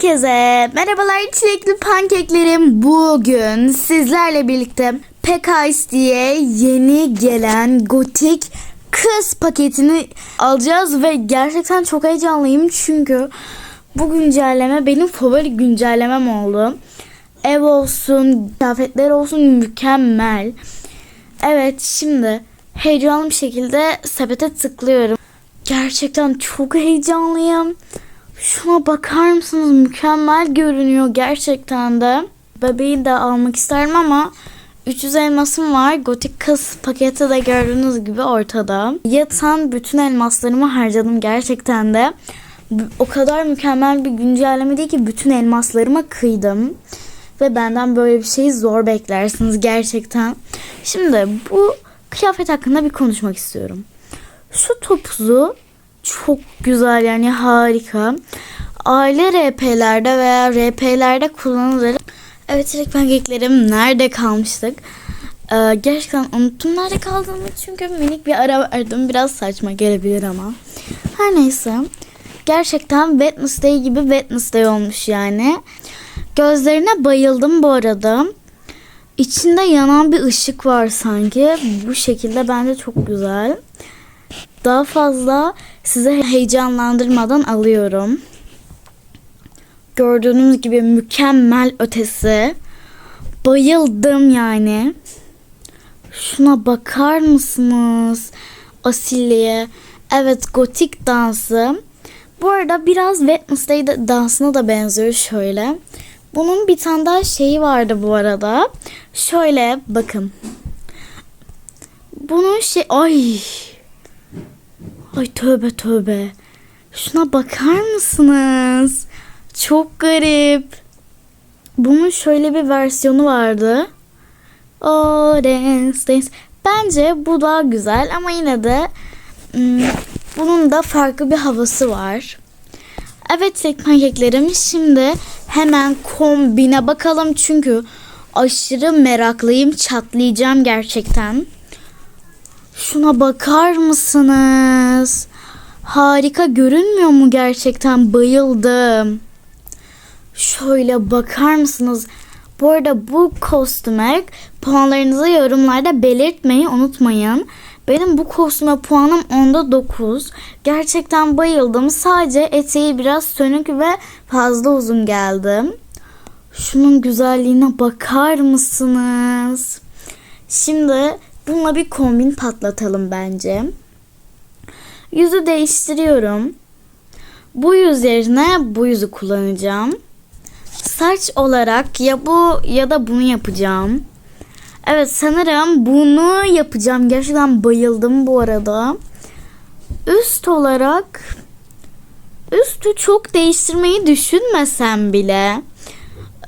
Herkese merhabalar çilekli pankeklerim. Bugün sizlerle birlikte Pekais diye yeni gelen gotik kız paketini alacağız ve gerçekten çok heyecanlıyım çünkü bu güncelleme benim favori güncellemem oldu. Ev olsun, kıyafetler olsun mükemmel. Evet şimdi heyecanlı bir şekilde sepete tıklıyorum. Gerçekten çok heyecanlıyım. Şuna bakar mısınız? Mükemmel görünüyor gerçekten de. Bebeği de almak isterim ama 300 elmasım var. Gotik kız paketi de gördüğünüz gibi ortada. Yatan bütün elmaslarımı harcadım gerçekten de. O kadar mükemmel bir güncelleme değil ki bütün elmaslarıma kıydım. Ve benden böyle bir şeyi zor beklersiniz gerçekten. Şimdi bu kıyafet hakkında bir konuşmak istiyorum. Şu topuzu çok güzel yani harika. Aile RP'lerde veya RP'lerde kullanılır. Evet çilek pankeklerim nerede kalmıştık? Ee, gerçekten unuttum nerede kaldığımı çünkü minik bir ara verdim. Biraz saçma gelebilir ama. Her neyse. Gerçekten Wednesday gibi Wednesday olmuş yani. Gözlerine bayıldım bu arada. İçinde yanan bir ışık var sanki. Bu şekilde bence çok güzel. Daha fazla size heyecanlandırmadan alıyorum. Gördüğünüz gibi mükemmel ötesi. Bayıldım yani. Şuna bakar mısınız? Asilliğe. Evet gotik dansı. Bu arada biraz Wednesday da- dansına da benziyor şöyle. Bunun bir tane daha şeyi vardı bu arada. Şöyle bakın. Bunun şey ay Ay tövbe tövbe. Şuna bakar mısınız? Çok garip. Bunun şöyle bir versiyonu vardı. Oh dance dance. Bence bu daha güzel ama yine de hmm, bunun da farklı bir havası var. Evet tek pankeklerim şimdi hemen kombine bakalım çünkü aşırı meraklıyım çatlayacağım gerçekten. Şuna bakar mısınız? Harika görünmüyor mu gerçekten? Bayıldım. Şöyle bakar mısınız? Bu arada bu kostüme puanlarınızı yorumlarda belirtmeyi unutmayın. Benim bu kostüme puanım onda 9. Gerçekten bayıldım. Sadece eteği biraz sönük ve fazla uzun geldi. Şunun güzelliğine bakar mısınız? Şimdi bununla bir kombin patlatalım bence. Yüzü değiştiriyorum. Bu yüz yerine bu yüzü kullanacağım. Saç olarak ya bu ya da bunu yapacağım. Evet sanırım bunu yapacağım. Gerçekten bayıldım bu arada. Üst olarak üstü çok değiştirmeyi düşünmesem bile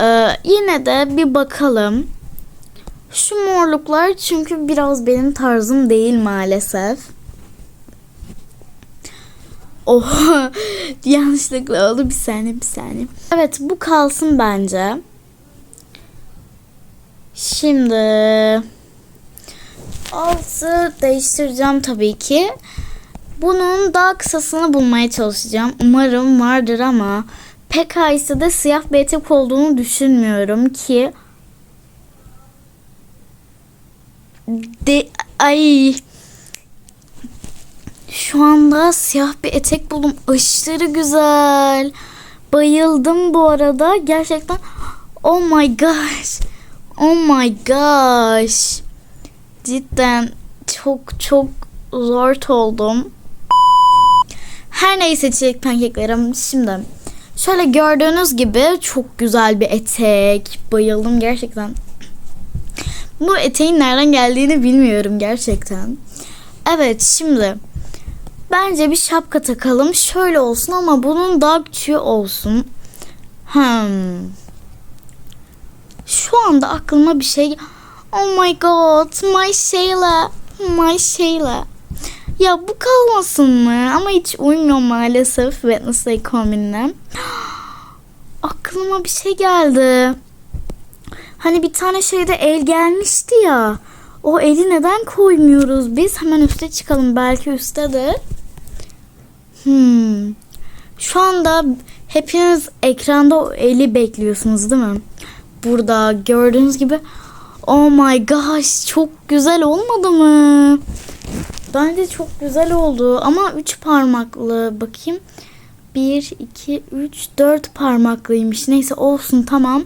ee, yine de bir bakalım. Şu morluklar çünkü biraz benim tarzım değil maalesef. Oh yanlışlıkla oldu bir saniye bir saniye. Evet bu kalsın bence. Şimdi altı değiştireceğim tabii ki. Bunun daha kısasını bulmaya çalışacağım. Umarım vardır ama pek de siyah bir etek olduğunu düşünmüyorum ki de ay şu anda siyah bir etek buldum. Aşırı güzel. Bayıldım bu arada. Gerçekten oh my gosh. Oh my gosh. Cidden çok çok zor oldum. Her neyse çilek pankeklerim. Şimdi şöyle gördüğünüz gibi çok güzel bir etek. Bayıldım gerçekten. Bu eteğin nereden geldiğini bilmiyorum gerçekten. Evet şimdi bence bir şapka takalım. Şöyle olsun ama bunun daha küçüğü olsun. Hmm. Şu anda aklıma bir şey... Oh my god, my Sheila, my Sheila. Ya bu kalmasın mı? Ama hiç uymuyor maalesef Wednesday kombinine. Aklıma bir şey geldi. Hani bir tane şeyde el gelmişti ya. O eli neden koymuyoruz biz? Hemen üste çıkalım. Belki üsttedir. Hmm. Şu anda Hepiniz ekranda o eli bekliyorsunuz değil mi? Burada gördüğünüz gibi Oh my gosh çok güzel olmadı mı? Bence çok güzel oldu ama 3 parmaklı bakayım. 1, 2, 3, 4 parmaklıymış. Neyse olsun tamam.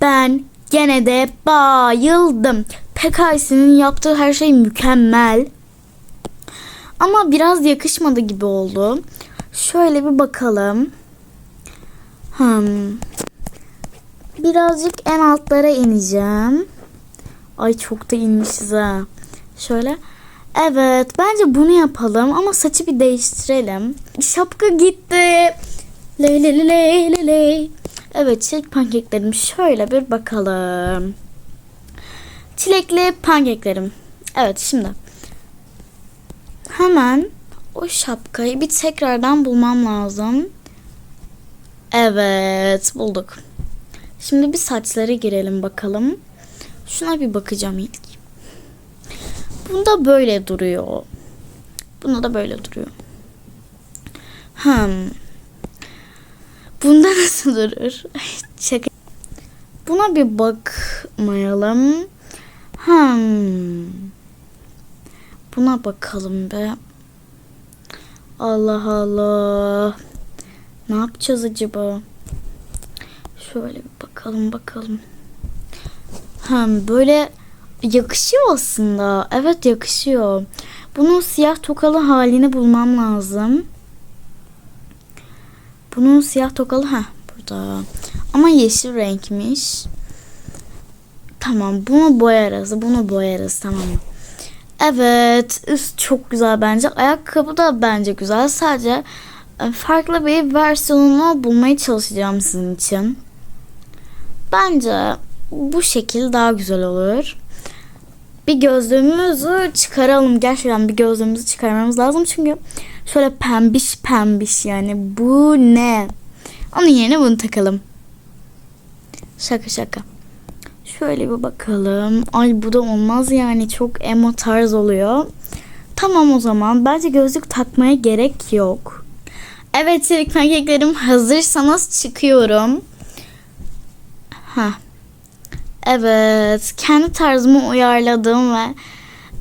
Ben gene de bayıldım. Pekaysi'nin yaptığı her şey mükemmel. Ama biraz yakışmadı gibi oldu. Şöyle bir bakalım. Hmm. Birazcık en altlara ineceğim. Ay çok da inmişiz ha. Şöyle. Evet bence bunu yapalım ama saçı bir değiştirelim. Şapka gitti. Ley ley ley ley ley. Evet çilek pankeklerim şöyle bir bakalım. Çilekli pankeklerim. Evet şimdi. Hemen o şapkayı bir tekrardan bulmam lazım. Evet bulduk. Şimdi bir saçlara girelim bakalım. Şuna bir bakacağım ilk. Bunda böyle duruyor. Bunda da böyle duruyor. Hmm. Bunda nasıl durur? Şaka. Buna bir bakmayalım. Hmm. Buna bakalım be. Allah Allah. Ne yapacağız acaba? Şöyle bir bakalım bakalım. Hem böyle yakışıyor aslında. Evet yakışıyor. Bunun siyah tokalı halini bulmam lazım. Bunun siyah tokalı ha burada. Ama yeşil renkmiş. Tamam bunu boyarız. Bunu boyarız tamam mı? Evet üst çok güzel bence. Ayakkabı da bence güzel. Sadece e, farklı bir versiyonunu bulmaya çalışacağım sizin için. Bence bu şekil daha güzel olur. Bir gözlüğümüzü çıkaralım. Gerçekten bir gözlüğümüzü çıkarmamız lazım. Çünkü şöyle pembiş pembiş yani bu ne? Onun yerine bunu takalım. Şaka şaka. Şöyle bir bakalım. Ay bu da olmaz yani. Çok emo tarz oluyor. Tamam o zaman. Bence gözlük takmaya gerek yok. Evet çelik pankeklerim hazırsanız çıkıyorum. Ha. Evet. Kendi tarzımı uyarladım ve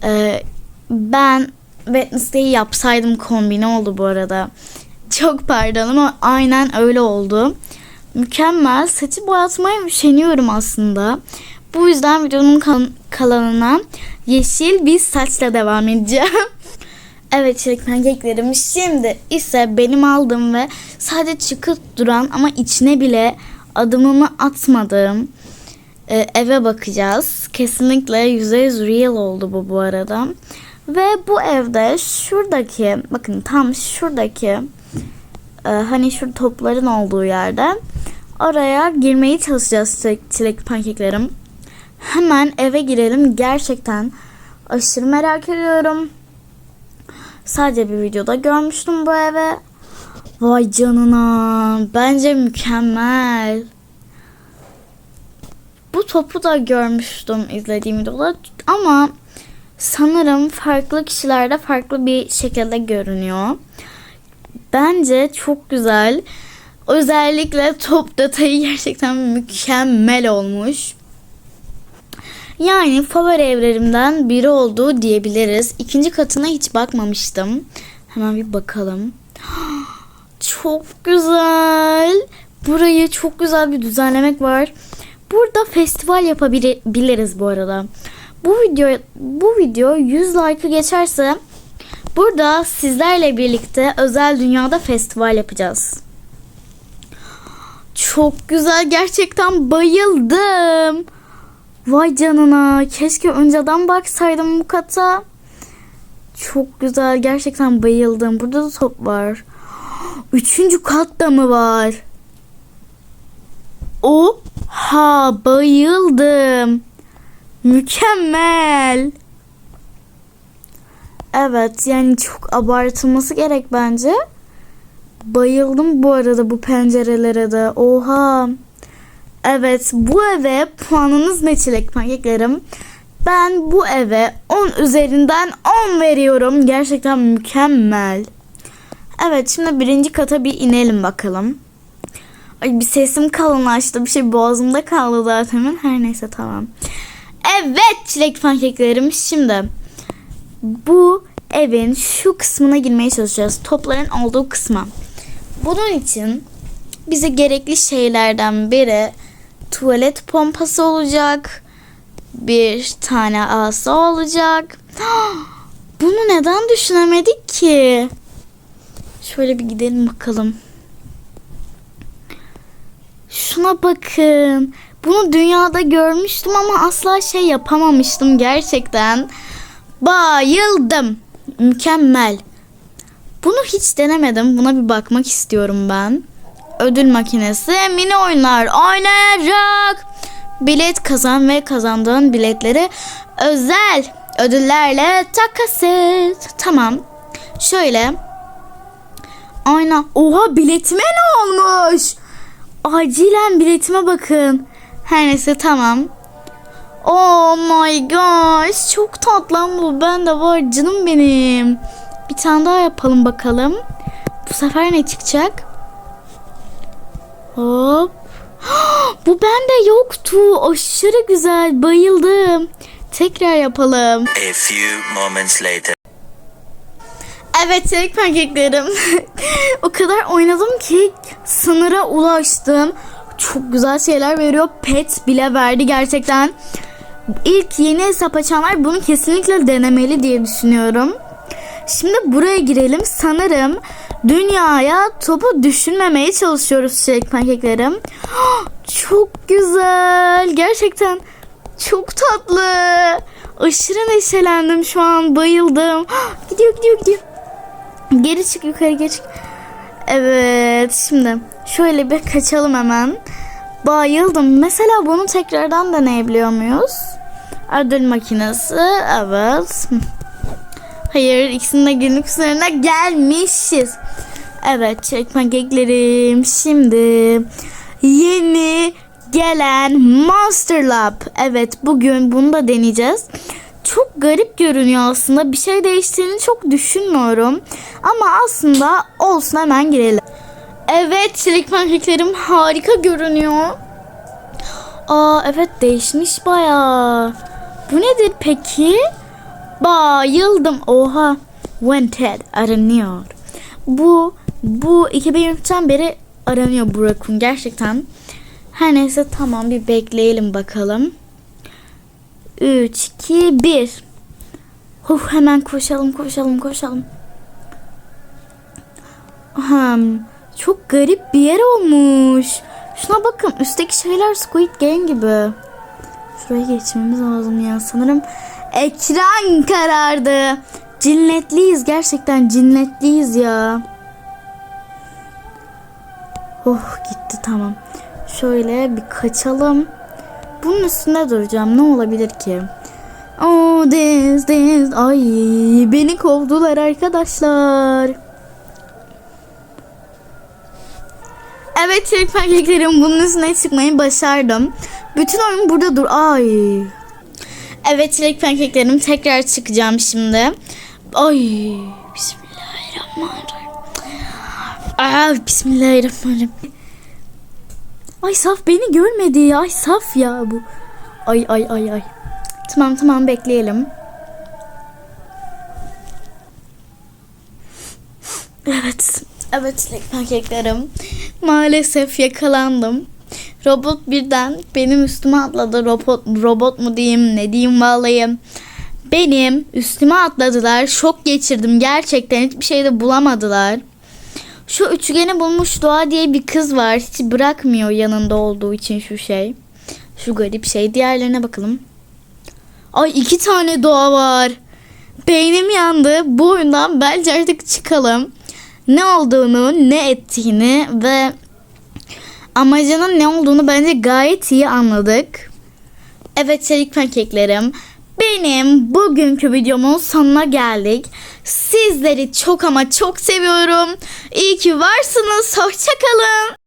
e, ben Wednesday'i yapsaydım kombine oldu bu arada. Çok pardon ama aynen öyle oldu. Mükemmel. Saçı boyatmaya üşeniyorum aslında. Bu yüzden videonun kal- kalanına yeşil bir saçla devam edeceğim. evet çelik pankeklerim şimdi ise benim aldığım ve sadece çıkıp duran ama içine bile adımımı atmadığım e, eve bakacağız. Kesinlikle %100 real oldu bu bu arada. Ve bu evde şuradaki bakın tam şuradaki e, hani şu topların olduğu yerde oraya girmeyi çalışacağız çilek, çilekli pankeklerim. Hemen eve girelim. Gerçekten aşırı merak ediyorum. Sadece bir videoda görmüştüm bu eve. Vay canına. Bence mükemmel. Bu topu da görmüştüm izlediğim videoda ama sanırım farklı kişilerde farklı bir şekilde görünüyor. Bence çok güzel. Özellikle top detayı gerçekten mükemmel olmuş. Yani favori evlerimden biri olduğu diyebiliriz. İkinci katına hiç bakmamıştım. Hemen bir bakalım. Çok güzel. Burayı çok güzel bir düzenlemek var. Burada festival yapabiliriz bu arada. Bu video bu video 100 like'ı geçerse burada sizlerle birlikte özel dünyada festival yapacağız. Çok güzel gerçekten bayıldım. Vay canına keşke önceden baksaydım bu kata. Çok güzel gerçekten bayıldım. Burada da top var. Üçüncü katta mı var? Oha bayıldım. Mükemmel. Evet yani çok abartılması gerek bence. Bayıldım bu arada bu pencerelere de. Oha. Evet bu eve puanınız ne çilek pankeklerim? Ben bu eve 10 üzerinden 10 veriyorum. Gerçekten mükemmel. Evet şimdi birinci kata bir inelim bakalım. Ay bir sesim kalınlaştı. Bir şey boğazımda kaldı zaten. Her neyse tamam. Evet çilek pankeklerim. Şimdi bu evin şu kısmına girmeye çalışacağız. Topların olduğu kısma. Bunun için bize gerekli şeylerden biri tuvalet pompası olacak. Bir tane asa olacak. Bunu neden düşünemedik ki? Şöyle bir gidelim bakalım. Şuna bakın. Bunu dünyada görmüştüm ama asla şey yapamamıştım gerçekten. Bayıldım. Mükemmel. Bunu hiç denemedim. Buna bir bakmak istiyorum ben. Ödül makinesi, mini oyunlar oynayarak bilet kazan ve kazandığın biletleri özel ödüllerle takas et. Tamam. Şöyle. Aynen. Oha biletime ne olmuş? Acilen biletime bakın. Her neyse tamam. Oh my gosh. Çok tatlı bu. Ben de var canım benim. Bir tane daha yapalım bakalım. Bu sefer ne çıkacak? Hop. Bu bende yoktu. Aşırı güzel. Bayıldım. Tekrar yapalım. A few moments later. Evet çelik pankeklerim. o kadar oynadım ki sınıra ulaştım. Çok güzel şeyler veriyor. Pet bile verdi gerçekten. İlk yeni hesap açanlar bunu kesinlikle denemeli diye düşünüyorum. Şimdi buraya girelim. Sanırım dünyaya topu düşünmemeye çalışıyoruz çelik pankeklerim. Çok güzel. Gerçekten çok tatlı. Aşırı neşelendim şu an. Bayıldım. Gidiyor gidiyor gidiyor. Geri çık yukarı geri çık. Evet şimdi şöyle bir kaçalım hemen. Bayıldım. Mesela bunu tekrardan deneyebiliyor muyuz? Ödül makinesi. Evet. Hayır ikisinin de günlük üzerine gelmişiz. Evet çekme geklerim. Şimdi yeni gelen Monster Lab. Evet bugün bunu da deneyeceğiz. Çok garip görünüyor aslında. Bir şey değiştiğini çok düşünmüyorum. Ama aslında olsun hemen girelim. Evet çelik pankeklerim harika görünüyor. Aa evet değişmiş bayağı. Bu nedir peki? Bayıldım. Oha. Wanted aranıyor. Bu bu 2023'ten beri aranıyor bu rakun gerçekten. Her neyse tamam bir bekleyelim bakalım. 3, 2, 1. Huh, hemen koşalım koşalım koşalım. Hmm, çok garip bir yer olmuş. Şuna bakın üstteki şeyler Squid Game gibi. Şuraya geçmemiz lazım ya. Sanırım ekran karardı. Cinnetliyiz gerçekten cinnetliyiz ya. Oh gitti tamam. Şöyle bir kaçalım. Bunun üstünde duracağım. Ne olabilir ki? Oh this this. Ay beni kovdular arkadaşlar. Evet çelik pankeklerim bunun üstüne çıkmayı başardım. Bütün oyun burada dur. Ay. Evet çelik pankeklerim tekrar çıkacağım şimdi. Ay. Bismillahirrahmanirrahim. Aa, Bismillahirrahmanirrahim. Ay Saf beni görmedi ya. Ay Saf ya bu. Ay ay ay ay. Tamam tamam bekleyelim. Evet. Evet çilek pankeklerim. Maalesef yakalandım. Robot birden benim üstüme atladı. Robot, robot mu diyeyim ne diyeyim vallahi. Benim üstüme atladılar. Şok geçirdim. Gerçekten hiçbir şey de bulamadılar. Şu üçgeni bulmuş Doğa diye bir kız var. Hiç bırakmıyor yanında olduğu için şu şey. Şu garip şey. Diğerlerine bakalım. Ay iki tane Doğa var. Beynim yandı. Bu oyundan bence artık çıkalım. Ne olduğunu, ne ettiğini ve amacının ne olduğunu bence gayet iyi anladık. Evet çelik pankeklerim. Benim bugünkü videomun sonuna geldik. Sizleri çok ama çok seviyorum. İyi ki varsınız. Hoşçakalın.